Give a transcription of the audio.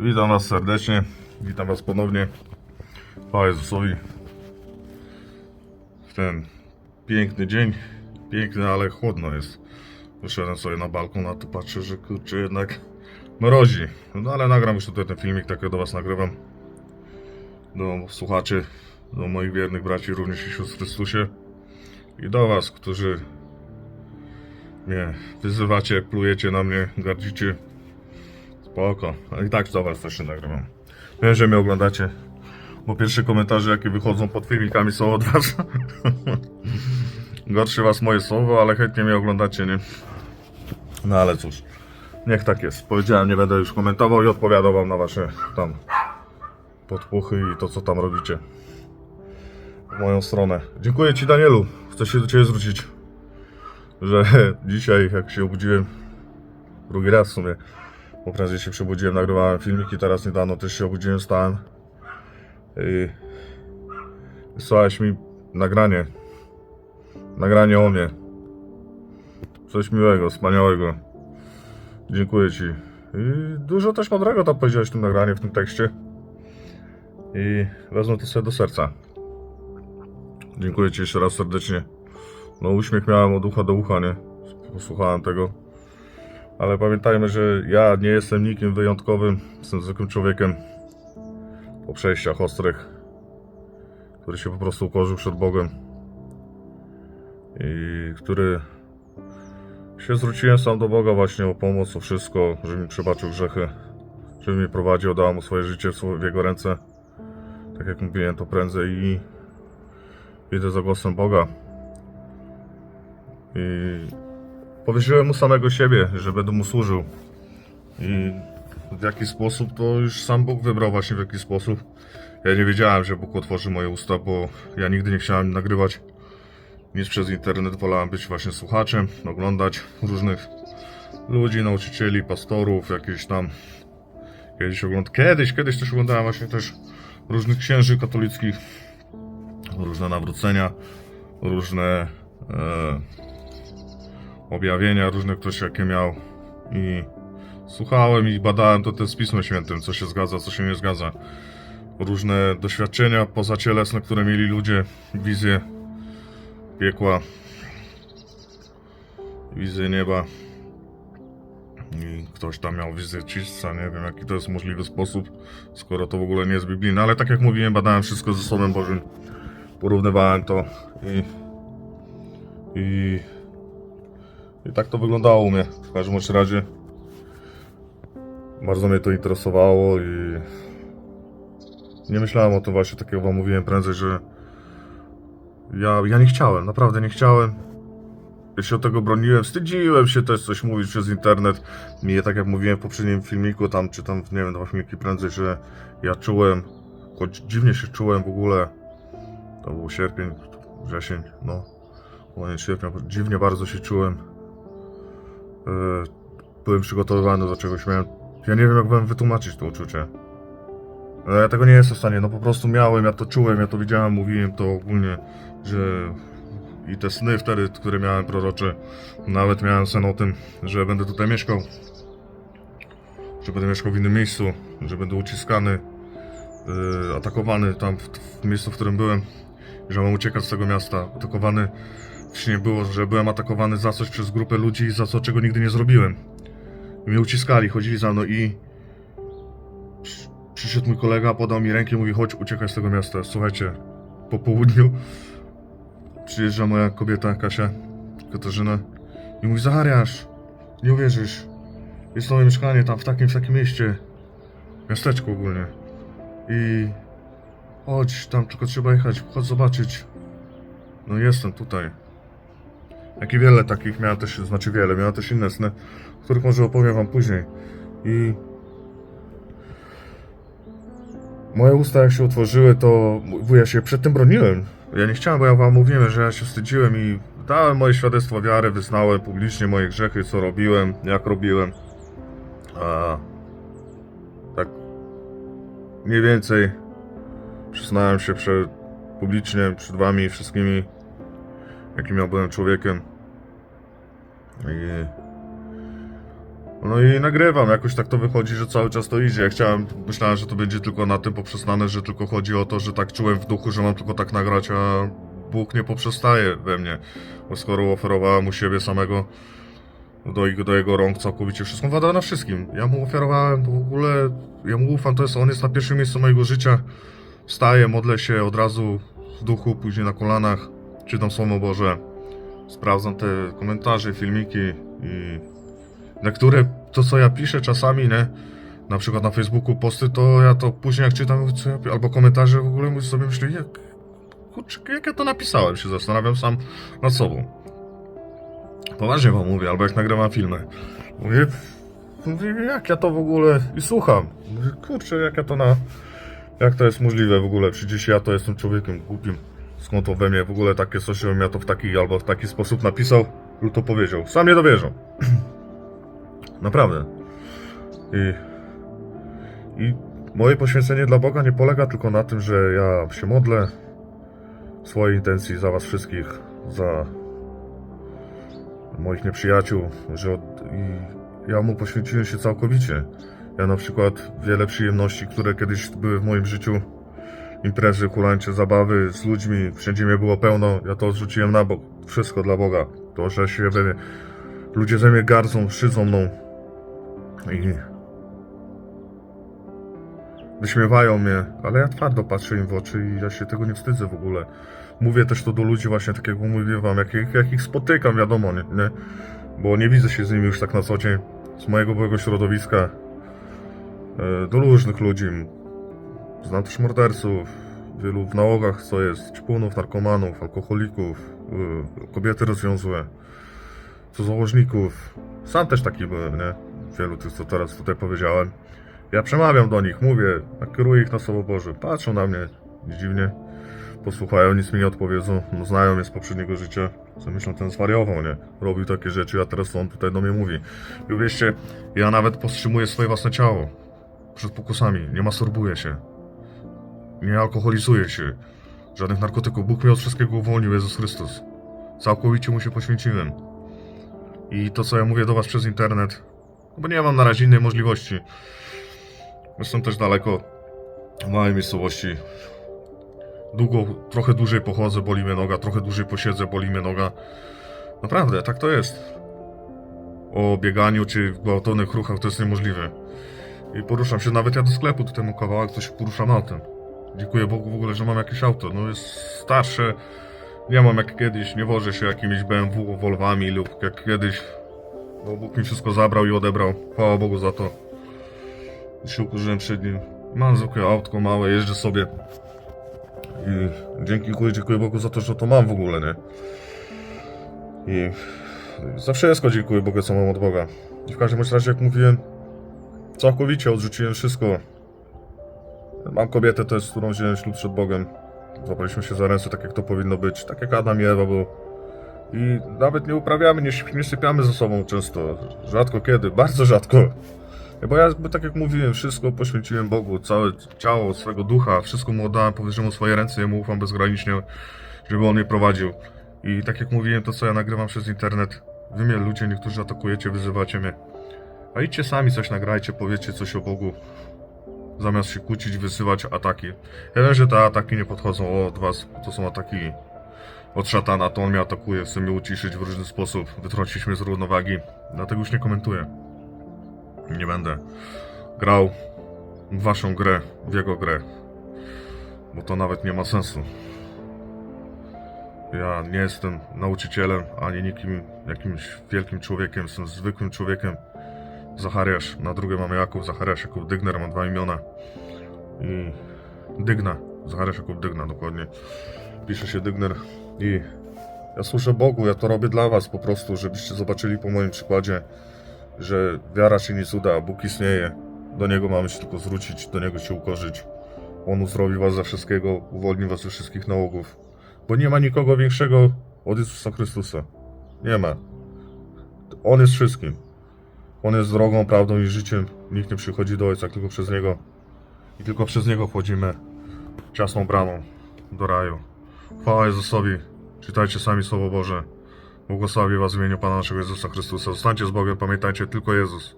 Witam Was serdecznie. Witam Was ponownie. Chwała Jezusowi. W ten piękny dzień. Piękny, ale chłodno jest. Wyszedłem sobie na balkon, a tu patrzę, że kurczę jednak mrozi. No ale nagram już tutaj ten filmik, tak do Was nagrywam. Do słuchaczy, do moich wiernych braci, również i sióstr w Chrystusie. I do Was, którzy mnie wyzywacie, plujecie na mnie, gardzicie. Spoko. Ale i tak do was też się nagrywam. Wiem, że mnie oglądacie. Bo pierwsze komentarze, jakie wychodzą pod filmikami są od was. Gorsze was moje słowo, ale chętnie mnie oglądacie, nie? No ale cóż. Niech tak jest. Powiedziałem, nie będę już komentował i odpowiadał wam na wasze tam podpuchy i to, co tam robicie. W moją stronę. Dziękuję ci, Danielu. Chcę się do ciebie zwrócić. Że dzisiaj, jak się obudziłem, drugi raz w sumie, bo prędzej się przebudziłem, nagrywałem filmiki, teraz niedawno też się obudziłem, stałem. I wysłałeś mi nagranie. Nagranie o mnie. Coś miłego, wspaniałego. Dziękuję Ci. I dużo też mądrego tam powiedziałeś w tym nagraniu, w tym tekście. I wezmę to sobie do serca. Dziękuję Ci jeszcze raz serdecznie. No uśmiech miałem od ucha do ucha, nie? Posłuchałem tego. Ale pamiętajmy, że ja nie jestem nikim wyjątkowym. Jestem zwykłym człowiekiem po przejściach ostrych, który się po prostu ukorzył przed Bogiem i który się zwróciłem sam do Boga właśnie o pomoc, o wszystko, żeby mi przebaczył grzechy, żeby mnie prowadził, dał mu swoje życie w Jego ręce. Tak jak mówiłem to prędzej i idę za głosem Boga. I powierzyłem mu samego siebie, że będę mu służył. I w jaki sposób to już sam Bóg wybrał właśnie w jaki sposób. Ja nie wiedziałem, że Bóg otworzy moje usta, bo ja nigdy nie chciałem nagrywać nic przez internet. Wolałem być właśnie słuchaczem, oglądać różnych ludzi, nauczycieli, pastorów, jakieś tam. Kiedyś ogląd... Kiedyś, kiedyś też oglądałem właśnie też różnych księży katolickich, różne nawrócenia, różne e, objawienia, różne ktoś jakie miał i słuchałem i badałem to też z Pismem Świętym, co się zgadza, co się nie zgadza. Różne doświadczenia pozacielesne, które mieli ludzie, wizje piekła, wizję nieba. I ktoś tam miał wizję czystca, nie wiem jaki to jest możliwy sposób, skoro to w ogóle nie jest biblijne, ale tak jak mówiłem, badałem wszystko ze Słowem Bożym, porównywałem to i, i, i tak to wyglądało u mnie. W każdym razie bardzo mnie to interesowało i nie myślałem o tym właśnie, tak jak wam mówiłem prędzej, że ja, ja nie chciałem, naprawdę nie chciałem. Ja się od tego broniłem, wstydziłem się też coś mówić przez internet. Mnie, tak jak mówiłem w poprzednim filmiku, tam czy tam, nie wiem, dwa filmiki prędzej, że ja czułem, choć dziwnie się czułem w ogóle. To był sierpień, wrzesień, no, koniec sierpnia, dziwnie bardzo się czułem. E, byłem przygotowywany do czegoś, miałem, ja nie wiem jak wam wytłumaczyć to uczucie. No ja tego nie jestem w stanie, no po prostu miałem, ja to czułem, ja to widziałem, mówiłem to ogólnie, że i te sny wtedy, które miałem prorocze, nawet miałem sen o tym, że będę tutaj mieszkał, że będę mieszkał w innym miejscu, że będę uciskany, yy, atakowany tam w, w miejscu, w którym byłem, że mam uciekać z tego miasta, atakowany w śnie było, że byłem atakowany za coś przez grupę ludzi, za co, czego nigdy nie zrobiłem. I mnie uciskali, chodzili za mną i Przyszedł mój kolega, podał mi rękę i mówi, chodź, uciekaj z tego miasta. Słuchajcie, po południu przyjeżdża moja kobieta, Kasia, Katarzyna i mówi, Zachariasz, nie uwierzysz, jest nowe mieszkanie tam w takim, w takim mieście, miasteczku ogólnie i chodź, tam tylko trzeba jechać, chodź zobaczyć. No jestem tutaj. Jak i wiele takich miałem też, znaczy wiele, miałem też inne sny, o których może opowiem wam później. I Moje usta jak się otworzyły, to bo ja się przed tym broniłem. Ja nie chciałem, bo ja wam mówiłem, że ja się wstydziłem i dałem moje świadectwo wiary, wyznałem publicznie moje grzechy, co robiłem, jak robiłem. A tak mniej więcej przyznałem się przed, publicznie przed wami wszystkimi, jakim ja byłem człowiekiem. I No i nagrywam, jakoś tak to wychodzi, że cały czas to idzie. Ja chciałem, myślałem, że to będzie tylko na tym poprzestane, że tylko chodzi o to, że tak czułem w duchu, że mam tylko tak nagrać, a Bóg nie poprzestaje we mnie. Bo skoro oferowałem mu siebie samego do, do jego rąk całkowicie wszystko, wada na wszystkim. Ja mu ofiarowałem w ogóle, ja mu ufam, to jest, on jest na pierwszym miejscu mojego życia. Wstaję, modlę się od razu w duchu, później na kolanach, czytam Słowo Boże, sprawdzam te komentarze, filmiki i na które to, co ja piszę czasami, nie, na przykład na Facebooku posty, to ja to później jak czytam, co ja, albo komentarze w ogóle mówię sobie myślę, jak, kurczę, jak ja to napisałem, się zastanawiam sam nad sobą. Poważnie wam mówię, albo jak nagrywam filmy. Mówię, mówię, jak ja to w ogóle, i słucham. Mówię, kurczę, jak ja to na, jak to jest możliwe w ogóle, przecież ja to jestem człowiekiem głupim. Skąd to we mnie w ogóle takie coś, żebym ja to w taki albo w taki sposób napisał lub to powiedział. Sam nie dowierzą. Naprawdę. I, I moje poświęcenie dla Boga nie polega tylko na tym, że ja się modlę w swojej intencji za was wszystkich, za moich nieprzyjaciół, że od, i ja mu poświęciłem się całkowicie. Ja na przykład wiele przyjemności, które kiedyś były w moim życiu, imprezy, hulańcze, zabawy z ludźmi, wszędzie mnie było pełno, ja to odrzuciłem na bok. Wszystko dla Boga. To, że się we mnie, ludzie ze mnie gardzą, szydzą mną i wyśmiewają mnie, ale ja twardo patrzę im w oczy i ja się tego nie wstydzę w ogóle. Mówię też to do ludzi właśnie, tak jak mówię wam, jak, ich- jak ich spotykam, wiadomo, nie, nie? Bo nie widzę się z nimi już tak na co dzień. Z mojego byłego środowiska. e, Do różnych ludzi. Znam też morderców, wielu w nałogach, co jest, ćpunów, narkomanów, alkoholików, y, kobiety rozwiązłe, cudzołożników. Sam też taki byłem, nie? Wielu tych, co teraz tutaj powiedziałem. Ja przemawiam do nich, mówię, nakieruję ich na Słowo Boże. Patrzą na mnie dziwnie, posłuchają, nic mi nie odpowiedzą. No, znają mnie z poprzedniego życia. Co myślą, ten zwariował, nie? Robił takie rzeczy, a teraz on tutaj do mnie mówi. I uwierzcie, ja nawet powstrzymuję swoje własne ciało przed pokusami. Nie masturbuję się. Nie alkoholizuję się. Żadnych narkotyków. Bóg mnie od wszystkiego uwolnił, Jezus Chrystus. Całkowicie mu się poświęciłem. I to, co ja mówię do was przez internet, bo nie mam na razie innej możliwości. Jestem też daleko w małej miejscowości. Długo, trochę dłużej pochodzę, boli mnie noga, trochę dłużej posiedzę, boli mnie noga. Naprawdę, tak to jest. O bieganiu czy gwałtownych ruchach to jest niemożliwe. I poruszam się, nawet ja do sklepu tutaj mam kawałek, to się poruszam autem. Dziękuję Bogu w ogóle, że mam jakieś auto. No jest starsze, nie mam jak kiedyś, nie wożę się jakimiś BMW, Volvami lub jak kiedyś. Bo Bóg mi wszystko zabrał i odebrał. Chwała Bogu za to. Się ukurzyłem przed nim. Mam zwykłe autko małe, jeżdżę sobie. I dziękuję, dziękuję Bogu za to, że to mam w ogóle, nie? I za wszystko dziękuję Bogu, co mam od Boga. I w każdym razie, jak mówiłem, całkowicie odrzuciłem wszystko. Mam kobietę też, z którą wziąłem ślub przed Bogiem. Złapaliśmy się za ręce, tak jak to powinno być. Tak jak Adam i Ewa był. I nawet nie uprawiamy, nie, nie sypiamy ze sobą często. Rzadko kiedy, bardzo rzadko. Bo ja, tak jak mówiłem, wszystko poświęciłem Bogu, całe ciało, swego ducha, wszystko mu oddałem, powierzyłem mu swoje ręce, jemu ufam bezgranicznie, żeby on mnie prowadził. I tak jak mówiłem, to co ja nagrywam przez internet, wy mnie ludzie, niektórzy atakujecie, wyzywacie mnie. A idźcie sami coś nagrajcie, powiedzcie coś o Bogu. Zamiast się kłócić, wysyłać ataki. Wiem, że te ataki nie podchodzą od was, to są ataki od szatana, to on mnie atakuje, chce mnie uciszyć w różny sposób, wytrącić mnie z równowagi. Dlatego już nie komentuję. Nie będę grał w waszą grę, w jego grę. Bo to nawet nie ma sensu. Ja nie jestem nauczycielem, ani nikim jakimś wielkim człowiekiem, jestem zwykłym człowiekiem. Zachariasz, na drugie mamy Jakub, Zachariasz Jakub Dygner, mam dwa imiona. I Dygna, Zachariasz Jakub Dygna, dokładnie. Pisze się Dygner i ja służę Bogu, ja to robię dla was po prostu, żebyście zobaczyli po moim przykładzie, że wiara nie cuda, a Bóg istnieje. Do Niego mamy się tylko zwrócić, do Niego się ukorzyć. On uzdrowi was ze wszystkiego, uwolni was ze wszystkich nałogów. Bo nie ma nikogo większego od Jezusa Chrystusa. Nie ma. On jest wszystkim. On jest drogą, prawdą i życiem. Nikt nie przychodzi do Ojca tylko przez Niego. I tylko przez Niego wchodzimy ciasną bramą do raju. Chwała Jezusowi. Czytajcie sami Słowo Boże. Błogosławię Was w imieniu Pana naszego Jezusa Chrystusa. Zostańcie z Bogiem, pamiętajcie tylko Jezus.